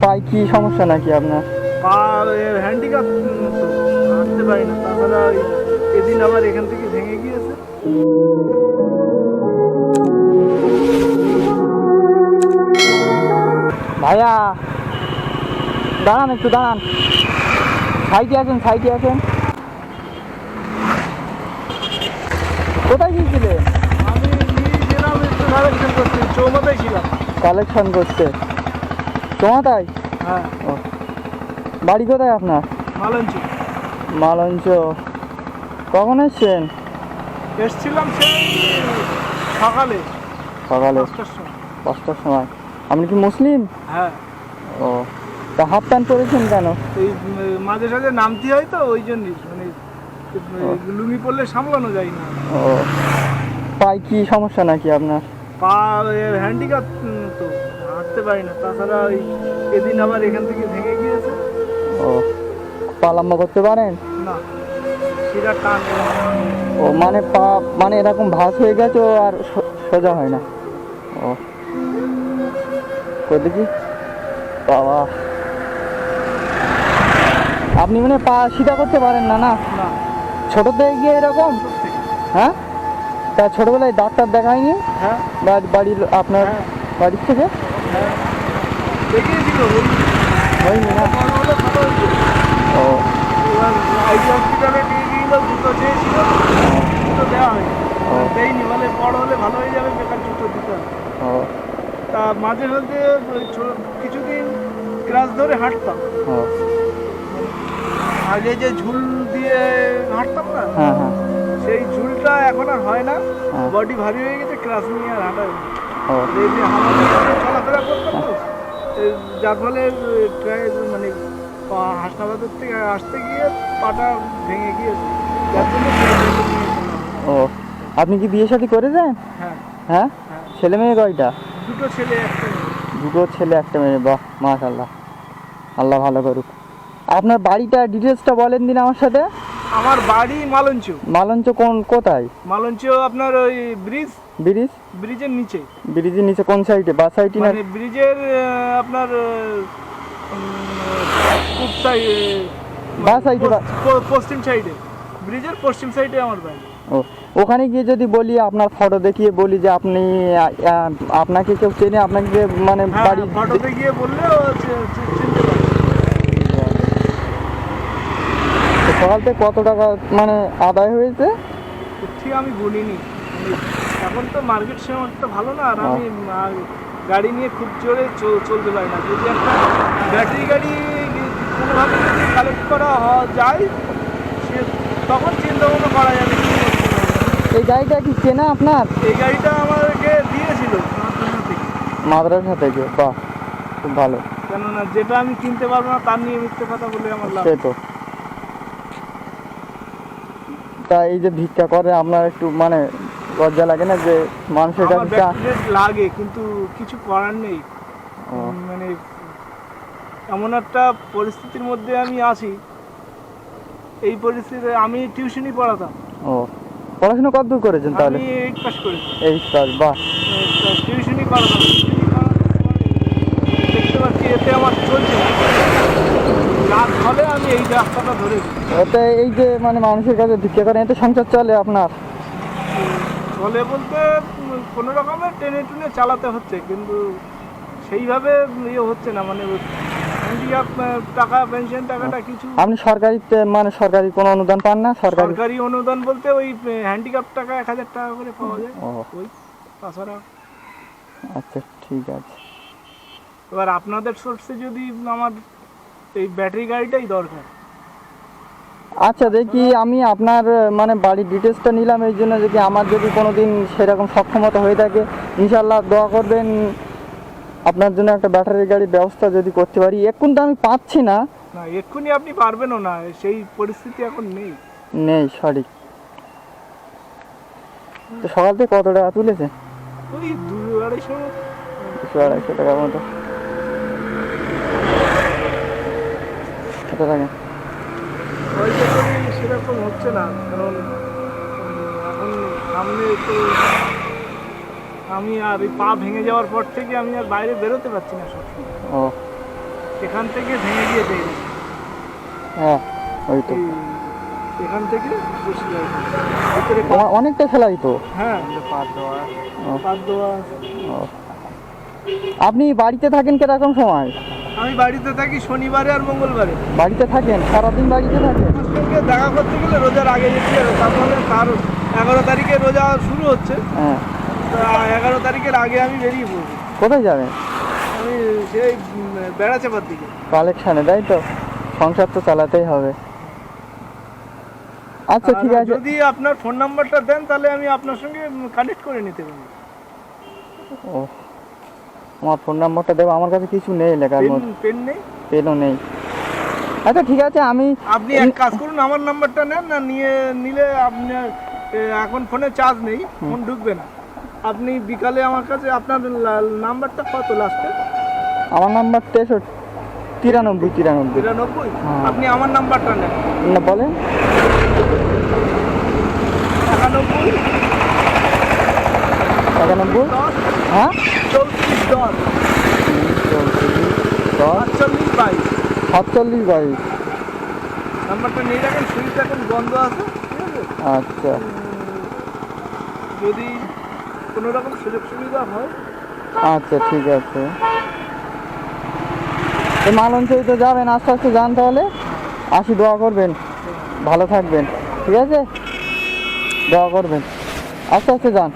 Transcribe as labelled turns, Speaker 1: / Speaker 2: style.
Speaker 1: পায়ে কি সমস্যা নাকি আপনার?
Speaker 2: পা হ্যান্ডিক্যাপ হাঁটতে পারি না। তাছাড়া এদিন আবার এখান থেকে ভেঙে গিয়েছে।
Speaker 1: ভাইয়া দাঁড়ান একটু দাঁড়ান। সাইডে আছেন সাইডে আছেন কোথায় গিয়েছিলেন?
Speaker 2: আমি গিয়েছিলাম একটু কালেকশন করতে
Speaker 1: কালেকশন করতে। তোমার তাই
Speaker 2: হ্যাঁ।
Speaker 1: ও। বাড়ি কোথায় আপনার?
Speaker 2: মালঞ্চ।
Speaker 1: মালঞ্চ। কখন এসছেন?
Speaker 2: এসছিলাম সকালে।
Speaker 1: সকালে?
Speaker 2: পাঁচটার সময়।
Speaker 1: আপনি কি মুসলিম?
Speaker 2: হ্যাঁ।
Speaker 1: ও। তা হাফ প্যান্ট পরেছেন কেন?
Speaker 2: এই মাঝে সাঝে নামতে হয় তো ওই জন্যই। মানে লুঙ্গি পরলে সামলানো যায় না।
Speaker 1: ও। পায়ে কি সমস্যা নাকি আপনার?
Speaker 2: পা হ্যান্ডিক্যাপ তো। হাঁটতে পারি না। তাছাড়া ওই এদিন আবার এখান থেকে ভেঙে গিয়েছে।
Speaker 1: ও পা লম্বা করতে পারেন?
Speaker 2: না সেটা টান
Speaker 1: ও মানে পা মানে এরকম ভাঁজ হয়ে গেছে ও আর সোজা হয় না। ও কই দেখি? বাবা। আপনি মানে পা সিধা করতে পারেন না না? ছোট থেকে গিয়ে এরকম? হ্যাঁ? তা ছোটবেলায় ডাক্তার দেখায়নি?
Speaker 2: হ্যাঁ।
Speaker 1: বাড়ির আপনার
Speaker 2: হ্যাঁ।
Speaker 1: বাড়ির থেকে?
Speaker 2: হ্যাঁ হয়ে। তা মাঝে মধ্যে কিছুদিন ক্লাস ধরে হাঁটতাম আগে যে ঝুল দিয়ে হাঁটতাম না
Speaker 1: হ্যাঁ হ্যাঁ
Speaker 2: সেই ঝুলটা এখন আর হয় না।
Speaker 1: হ্যাঁ।
Speaker 2: বডি ভারী হয়ে গেছে ক্লাস নিয়ে আর হাঁটা যার ফলে মানে হাসনাবাদের থেকে আসতে গিয়ে পাটা ভেঙে গিয়েছে।
Speaker 1: ও আপনি কি বিয়ে শাদী করে যান
Speaker 2: হ্যাঁ।
Speaker 1: হ্যাঁ?
Speaker 2: হ্যাঁ।
Speaker 1: ছেলে মেয়ে কয়টা?
Speaker 2: দুটো ছেলে একটা
Speaker 1: দুটো ছেলে একটা মেয়ে বাহ মাশাল্লাহ আল্লাহ ভালো করুক। আপনার বাড়িটা ডিটেলসটা বলেন দিন আমার সাথে।
Speaker 2: আমার বাড়ি মালঞ্চ।
Speaker 1: মালঞ্চ কোন কোথায়?
Speaker 2: মালঞ্চ আপনার ওই ব্রিজ?
Speaker 1: ব্রিজ?
Speaker 2: ব্রিজের নিচে।
Speaker 1: ব্রিজের নিচে কোন সাইডে? বা সাইডে না?
Speaker 2: মানে ব্রিজের আপনার উম, পূব সাইড
Speaker 1: বা সাইডে
Speaker 2: পশ্চিম সাইডে। ব্রিজের পশ্চিম সাইডে আমার বাড়ি।
Speaker 1: ও ওখানে গিয়ে যদি বলি আপনার ফটো দেখিয়ে বলি যে আপনি আপনাকে কেউ চেনে আপনাকে মানে
Speaker 2: হ্যাঁ
Speaker 1: বাড়ি
Speaker 2: ফটোতে গিয়ে বললে ও চি- চি- চিনতে পারবে
Speaker 1: তো সকাল থেকে কত টাকা মানে আদায় হয়েছে?
Speaker 2: ঠিক আমি গুনিনি। মানে এখন তো মার্কেট সেরকম ভালো না আর। আমি গাড়ি নিয়ে খুব জোরে চলতে পারি না। যদি একটা ব্যাটারি গাড়ি কোনোভাবে যদি কালেক্ট করা যায় সে তখন চিন্তা ভাবনা করা যাবে
Speaker 1: এই গাড়িটা কি চেনা আপনার?
Speaker 2: এই গাড়িটা আমাকে দিয়েছিল
Speaker 1: মাদ্রাসা থেকে। বাহ খুব ভালো।
Speaker 2: কেননা যেটা আমি কিনতে পারব না তার নিয়ে মিথ্যে কথা বলে আমার লাভ
Speaker 1: সে তো। তা এই যে ভিক্ষা করে আপনার একটু মানে লজ্জা লাগে না যে মানুষের কাছে
Speaker 2: লাগে কিন্তু কিছু করার নেই। মানে এমন একটা পরিস্থিতির মধ্যে আমি আছি। এই পরিস্থিতিতে আমি টিউশনই পড়াতাম।
Speaker 1: ও। পড়াশোনা কত দূর করেছেন তাহলে?
Speaker 2: আমি এইট পাস করেছি।
Speaker 1: এই পাস বাহ।
Speaker 2: টিউশনই পরে দেখতে পাচ্ছি এতে আমার চলছে। হলে আমি এই রাস্তাটা ধরেছি
Speaker 1: ওতে এই যে মানে মানুষের কাছে ভিক্ষা করেন এতে সংসার চলে আপনার?
Speaker 2: চলে বলতে কোনো রকমের টেনে টুনে চালাতে হচ্ছে কিন্তু সেইভাবে ইয়ে হচ্ছে না মানে টাকা পেনশন টাকাটা কিছু
Speaker 1: আপনি সরকারি মানে সরকারি কোনো অনুদান পান না? সরকারি
Speaker 2: সরকারি অনুদান বলতে ওই হ্যান্ডিক্যাপ টাকা এক হাজার টাকা করে পাওয়া যায়। ওই তাছাড়া
Speaker 1: আচ্ছা ঠিক আছে।
Speaker 2: এবার আপনাদের সোর্সে যদি আমার এই ব্যাটারি গাড়িটাই দরকার।
Speaker 1: আচ্ছা দেখি আমি আপনার মানে বাড়ির ডিটেলসটা নিলাম এই জন্য যদি আমার যদি কোনো দিন সেরকম সক্ষমতা হয়ে থাকে ইনশাল্লাহ দোয়া করবেন আপনার জন্য একটা ব্যাটারি গাড়ির ব্যবস্থা যদি করতে পারি। এখন তো আমি পাচ্ছি না।
Speaker 2: না এক্ষুনি আপনি পারবেনও না সেই পরিস্থিতি এখন নেই।
Speaker 1: নেই তো সকাল থেকে কত টাকা তুলেছে?
Speaker 2: ওই দু আড়াইশো।
Speaker 1: দুশো আড়াইশো টাকার মতো।
Speaker 2: হয়তো করি সেরকম হচ্ছে না কারণ এখন সামনে তো আমি আর এই পা ভেঙে যাওয়ার পর থেকে আমি আর বাইরে বেরোতে পারছি না সবসময়
Speaker 1: ও।
Speaker 2: এখান থেকে ভেঙে গিয়েছে
Speaker 1: হ্যাঁ ওই তো।
Speaker 2: এখান থেকে
Speaker 1: অনেকটা সেলাই তো।
Speaker 2: হ্যাঁ। দেওয়া।
Speaker 1: ও।
Speaker 2: পাত দেওয়া।
Speaker 1: ও। আপনি বাড়িতে থাকেন কীরকম সময়?
Speaker 2: আমি বাড়িতে থাকি শনিবারে আর মঙ্গলবারে।
Speaker 1: বাড়িতে থাকেন? সারাদিন বাড়িতে থাকেন?
Speaker 2: সঙ্গে দেখা করতে গেলে রোজার আগে যেতে হবে তারপরে তার এগারো তারিখে রোজা শুরু হচ্ছে।
Speaker 1: হ্যাঁ।
Speaker 2: তা এগারো তারিখের আগে আমি বেরিয়ে পড়ব।
Speaker 1: কোথায় যাবেন?
Speaker 2: আমি সেই বেড়াচাপার দিকে।
Speaker 1: কালেকশানে তাই তো? সংসার তো চালাতেই হবে। আচ্ছা ঠিক আছে।
Speaker 2: যদি আপনার ফোন নাম্বারটা দেন তাহলে আমি আপনার সঙ্গে কানেক্ট করে নিতে পারি
Speaker 1: ও আমার ফোন নাম্বারটা দেবো আমার কাছে কিছু নেই লেখার মধ্যে
Speaker 2: পেন নেই?
Speaker 1: পেনও নেই। আচ্ছা ঠিক আছে আমি
Speaker 2: আপনি এক কাজ করুন আমার নাম্বারটা নেন না নিয়ে নিলে আপনি এখন ফোনে চার্জ নেই ফোন ঢুকবে না। আপনি বিকালে আমার কাছে আপনার নাম্বারটা কত লাস্টে
Speaker 1: আমার নাম্বার তেষট্টি তিরানব্বই তিরানব্বই।
Speaker 2: বিরানব্বই
Speaker 1: হ্যাঁ।
Speaker 2: আপনি আমার নাম্বারটা নেন।
Speaker 1: না বলেন।
Speaker 2: একানব্বই?
Speaker 1: একানব্বই? হ্যাঁ?
Speaker 2: চৌত্রিশ দশ
Speaker 1: সাতচল্লিশ বাইশ।
Speaker 2: নাম্বারটা নিয়ে বন্ধ আছে।
Speaker 1: আচ্ছা
Speaker 2: যদি কোনো রকম সুযোগ সুবিধা হয়
Speaker 1: আচ্ছা ঠিক আছে যাবেন, আস্তে আস্তে যান তাহলে। আসি, দোয়া করবেন। ভালো থাকবেন, ঠিক আছে? দোয়া করবেন। আস্তে আস্তে যান।